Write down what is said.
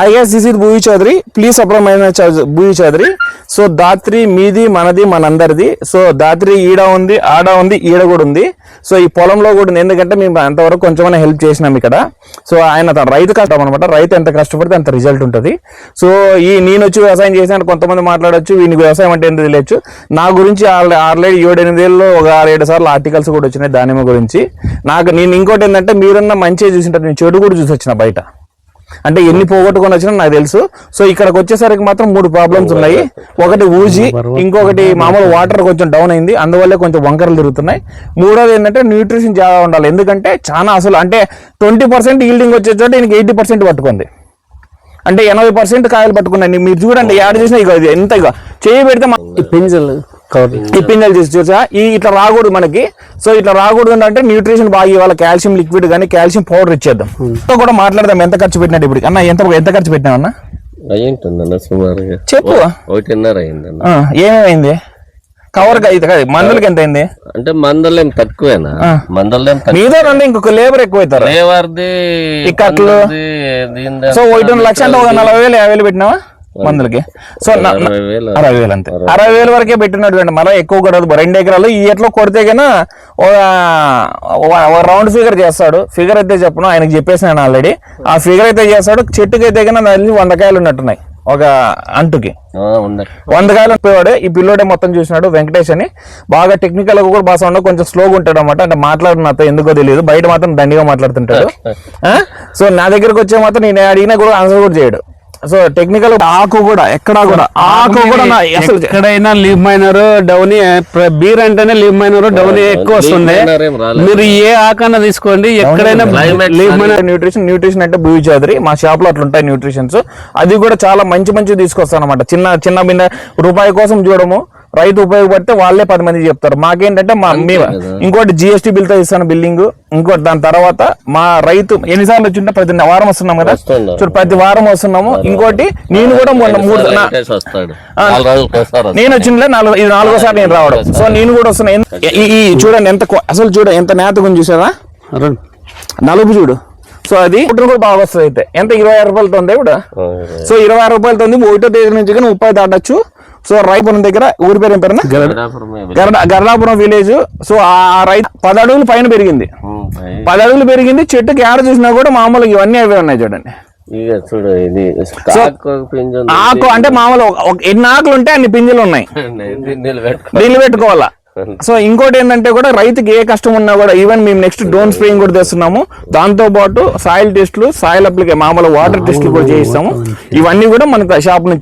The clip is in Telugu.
Hi this is Bhuyi Chowdary please Subrahmanya Bhuyi Chowdary so దాత్రి మీది మనది మనందరిది సో దాత్రి ఈడ ఉంది ఆడ ఉంది ఈడ కూడా ఉంది సో ఈ పొలంలో కూడా ఉంది ఎందుకంటే మేము అంతవరకు కొంచెమైనా హెల్ప్ చేసినాం ఇక్కడ. సో ఆయన తన రైతు కష్టం అనమాట రైతు ఎంత కష్టపడితే అంత రిజల్ట్ ఉంటుంది. సో ఈ నేను వచ్చి వ్యవసాయం చేసినట్టు కొంతమంది మాట్లాడొచ్చు వీనికి వ్యవసాయం అంటే ఏంటో తెలియచ్చు. నా గురించి ఆల్రెడీ ఏడు ఎనిమిది ఒక ఆరు ఏడు సార్లు ఆర్టికల్స్ కూడా వచ్చినాయి దానిమ్మ గురించి. నాకు నేను ఇంకోటి ఏంటంటే మీరున్న మంచిగా చూసింటారు. నేను చెడు కూడా చూసి వచ్చిన బయట. అంటే ఎన్ని పోగొట్టుకొని వచ్చినా నాకు తెలుసు. సో ఇక్కడికి వచ్చేసరికి మాత్రం మూడు ప్రాబ్లమ్స్ ఉన్నాయి. ఒకటి ఊజి ఇంకొకటి మామూలు వాటర్ కొంచెం డౌన్ అయింది. అందువల్లే కొంచెం వంకరలు తిరుగుతున్నాయి. మూడోది ఏంటంటే న్యూట్రిషన్ చాలా ఉండాలి. ఎందుకంటే చాలా అసలు అంటే ట్వంటీ పర్సెంట్ ఈల్డింగ్ వచ్చే చోట ఈయనకి ఎయిటీ పర్సెంట్ పట్టుకుంది. అంటే ఎనభై పర్సెంట్ కాయలు పట్టుకున్నాయి. మీరు చూడండి యాడ్ చేసినా ఇక ఇది ఎంత ఇక చేయి పెడితే ఈ ఈ పింజలు చేసి చూసా ఈ ఇట్లా రాకూడదు మనకి. సో ఇట్లా రాకూడదు అంటే న్యూట్రిషన్ బాగా ఇవ్వాలి కాల్షియం లిక్విడ్ కానీ కాల్షియం పౌడర్ ఇచ్చేద్దాం. తో కూడా మాట్లాడదాం ఎంత ఖర్చు పెట్టినట్టు ఇప్పుడు? అన్న ఎంత ఎంత ఖర్చు అయ్యింటుందన్న సుమారుగా. చెప్పు. ఒకటిన్నర అయిందన్న ఆ, ఏమేమైంది కవర్ మందులకి ఎంత అయింది? అంటే మందలేం తక్కువేనా? మందలేం తక్కువ. మీదో రండి ఇంకొక లేబర్ ఎక్కువ అవుతారు దీనిది సో ఒకటి లక్ష అంటే ఒక నలభై వేలు యాభై వేలు పెట్టినావా? మందులకి. సో అరవై వేలు. అంతే. అరవై వేలు. వరకే పెట్టినటువంటి మళ్ళీ ఎక్కువ కూడా రెండు ఎకరాలు ఈ ఎట్లో కొడితే కన్నా ఒక రౌండ్ ఫిగర్ చేస్తాడు. ఫిగర్ అయితే చెప్పను ఆయనకి చెప్పేసినాను ఆల్రెడీ. ఆ ఫిగర్ అయితే చేస్తాడు చెట్టుకి అయితే కన్నా దాని వంద కాయలు ఉన్నట్టున్నాయి ఒక అంటుకి. ఆ, ఉంది వంద కాయలు పోయాడు ఈ పిల్లోడే మొత్తం చూసినాడు వెంకటేష్ అని. బాగా టెక్నికల్గా కూడా బాగా సౌండ్ కొంచెం స్లోగా ఉంటాడు అనమాట అంటే మాట్లాడిన నాతో ఎందుకో తెలియదు బయట మాత్రం దండిగా మాట్లాడుతుంటాడు. ఆ? సో నా దగ్గరకు వచ్చే మాత్రం నేను అడిగినా కూడా ఆన్సర్ కూడా చేయడు. సో టెక్నికల్ ఆకు కూడా ఎక్కడా కూడా ఆకు కూడా అసలు ఎక్కడైనా లీవ్ మైనర్ డౌన్ బీర్ అంటేనే లీవ్ మైనర్ డౌన్ ఎక్కువ వస్తుంది. మీరు ఏ ఆకన్నా తీసుకోండి ఎక్కడైనా లీవ్ మైనర్ న్యూట్రిషన్ న్యూట్రిషన్ అంటే భూమి చౌదరి. మా షాప్లో అట్లా ఉంటాయి న్యూట్రిషన్స్ అది కూడా చాలా మంచి మంచి తీసుకొస్తాను అనమాట చిన్న చిన్న బిన్న రూపాయి కోసం చూడము. రైతు ఉపయోగపడితే వాళ్ళే పది మంది చెప్తారు. మాకేంటంటే మా మీ ఇంకోటి జిఎస్టీ బిల్తో ఇస్తాను బిల్డింగ్ ఇంకోటి దాని తర్వాత మా రైతు ఎన్నిసార్లు వచ్చింటే ప్రతి వారం వస్తున్నాం కదా. చూడు ప్రతి వారం వస్తున్నాము. ఇంకోటి నేను కూడా మొన్న మూడు. నేను వచ్చిందిలే నాలుగు ఇది నాలుగోసారి నేను రావడం. సో నేను కూడా వస్తున్నా. ఈ చూడండి ఎంత అసలు చూడ ఎంత నేతగా ఉంది చూసావా? నలుపు చూడు. సో అది పుట్టిన కూడా బాగా వస్తుంది అయితే ఎంత? ఇరవై ఆరు రూపాయలతో ఉంది కూడా ఆ, సో ఇరవై ఆరు రూపాయలతో ఉంది. ఒకటో తేదీ నుంచి కానీ ముప్పై దాటచ్చు. సో రైపురం దగ్గర ఊరి పేరు ఏం. గరడా. గరడాపురం విలేజ్. సో ఆ రైతు పది అడుగులు పైన పెరిగింది. ఉమ్, పై- పది అడుగులు పెరిగింది చెట్టుకి ఏడ చూసినా కూడా మామూలుగా ఇవన్నీ అవే ఉన్నాయి చూడండి. చూడు ఇది. ఆకు అంటే మామూలు ఎన్ని ఆకులు ఉంటే అన్ని పింజలు ఉన్నాయి. ఇది నిలబెట్టుకో నీళ్ళు పెట్టుకోవాలా సో ఇంకోటి ఏంటంటే కూడా రైతుకి ఏ కష్టం ఉన్నా కూడా ఈవెన్ మేము నెక్స్ట్ డ్రోన్ స్ప్రేయింగ్ కూడా తెస్తున్నాము. దాంతో పాటు సాయిల్ టెస్ట్లు సాయిల్ అప్లికే మామూలు వాటర్ టెస్ట్లు కూడా చేయిస్తాము. ఇవన్నీ కూడా మన షాప్ నుంచి